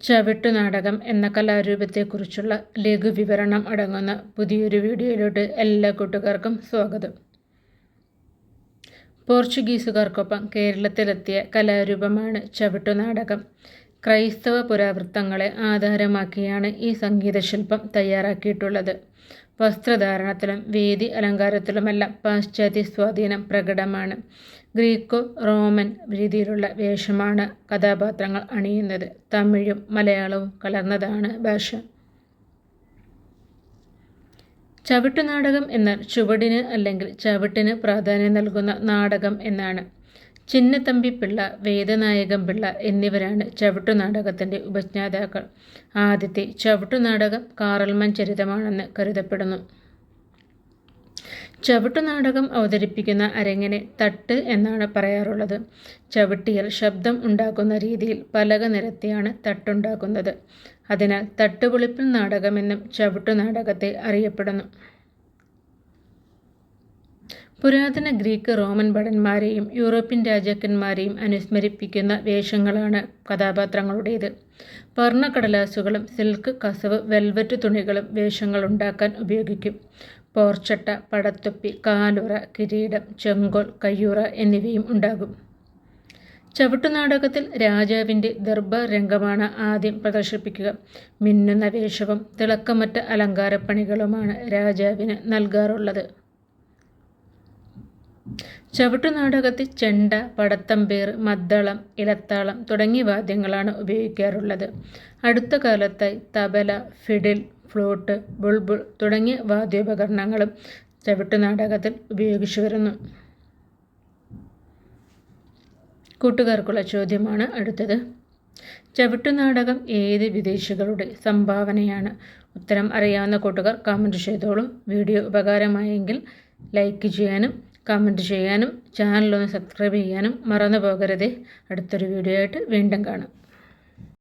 ചവിട്ടുനാടകം എന്ന കലാരൂപത്തെക്കുറിച്ചുള്ള ലഘുവിവരണം അടങ്ങുന്ന പുതിയൊരു വീഡിയോയിലോട്ട് എല്ലാ കൂട്ടുകാർക്കും സ്വാഗതം. പോർച്ചുഗീസുകാർക്കൊപ്പം കേരളത്തിലെത്തിയ കലാരൂപമാണ് ചവിട്ടുനാടകം ക്രൈസ്തവ പുരാവൃത്തങ്ങളെ ആധാരമാക്കിയാണ് ഈ സംഗീതശില്പം തയ്യാറാക്കിയിട്ടുള്ളത്. വസ്ത്രധാരണത്തിലും വേദി അലങ്കാരത്തിലുമെല്ലാം പാശ്ചാത്യ സ്വാധീനം പ്രകടമാണ്. ഗ്രീക്കോ റോമൻ രീതിയിലുള്ള വേഷമാണ് കഥാപാത്രങ്ങൾ അണിയുന്നത്. തമിഴും മലയാളവും കലർന്നതാണ് ഭാഷ. ചവിട്ടുനാടകം എന്നാൽ ചുവടിന് അല്ലെങ്കിൽ ചവിട്ടിന് പ്രാധാന്യം നൽകുന്ന നാടകം എന്നാണ്. ചിന്നത്തമ്പി പിള്ള വേദനായകം പിള്ള എന്നിവരാണ് ചവിട്ടുനാടകത്തിന്റെ ഉപജ്ഞാതാക്കൾ. ആദ്യത്തെ ചവിട്ടുനാടകം കാറൽമൻ ചരിതമാണെന്ന് കരുതപ്പെടുന്നു. ചവിട്ടുനാടകം അവതരിപ്പിക്കുന്ന അരങ്ങിനെ തട്ട് എന്നാണ് പറയാറുള്ളത്. ചവിട്ടിയാൽ ശബ്ദം ഉണ്ടാക്കുന്ന രീതിയിൽ പലക നിരത്തിയാണ് തട്ടുണ്ടാക്കുന്നത്. അതിനാൽ തട്ടുപൊളിപ്പിൽ നാടകമെന്നും ചവിട്ടുനാടകത്തെ അറിയപ്പെടുന്നു. പുരാതന ഗ്രീക്ക് റോമൻ ഭടന്മാരെയും യൂറോപ്യൻ രാജാക്കന്മാരെയും അനുസ്മരിപ്പിക്കുന്ന വേഷങ്ങളാണ് കഥാപാത്രങ്ങളുടേത്. വർണക്കടലാസുകളും സിൽക്ക് കസവ് വെൽവെറ്റ് തുണികളും വേഷങ്ങൾ ഉണ്ടാക്കാൻ ഉപയോഗിക്കും. പോർച്ചട്ട പടത്തൊപ്പി കാലുറ കിരീടം ചെങ്കോൽ കയ്യുറ എന്നിവയും ഉണ്ടാകും. ചവിട്ടുനാടകത്തിൽ രാജാവിന്റെ ദർബാർ രംഗമാണ് ആദ്യം പ്രദർശിപ്പിക്കുക. മിന്നുന്ന വേഷവും തിളക്കമറ്റ അലങ്കാരപ്പണികളുമാണ് രാജാവിന് നൽകാറുള്ളത്. ചവിട്ടുനാടകത്തിൽ ചെണ്ട പടത്തമ്പേർ മദ്ദളം ഇലത്താളം തുടങ്ങിയ വാദ്യങ്ങളാണ് ഉപയോഗിക്കാറുള്ളത്. അടുത്ത കാലത്തായി തബല ഫിഡിൽ ഫ്ലൂട്ട് ബുൾബുൾ തുടങ്ങിയ വാദ്യോപകരണങ്ങളും ചവിട്ടുനാടകത്തിൽ ഉപയോഗിച്ചു വരുന്നു. കൂട്ടുകാർക്കുള്ള ചോദ്യമാണ് അടുത്തത്. ചവിട്ടുനാടകം ഏത് വിദേശികളുടെ സംഭാവനയാണ്? ഉത്തരം അറിയാവുന്ന കൂട്ടുകാർ കമന്റ് ചെയ്തോളൂ. വീഡിയോ ഉപകാരമായെങ്കിൽ ലൈക്ക് ചെയ്യാനും കമന്റ് ചെയ്യാനും ചാനലൊന്ന് സബ്സ്ക്രൈബ് ചെയ്യാനും മറന്നു പോകരുതേ അടുത്തൊരു വീഡിയോ ആയിട്ട് വീണ്ടും കാണാം.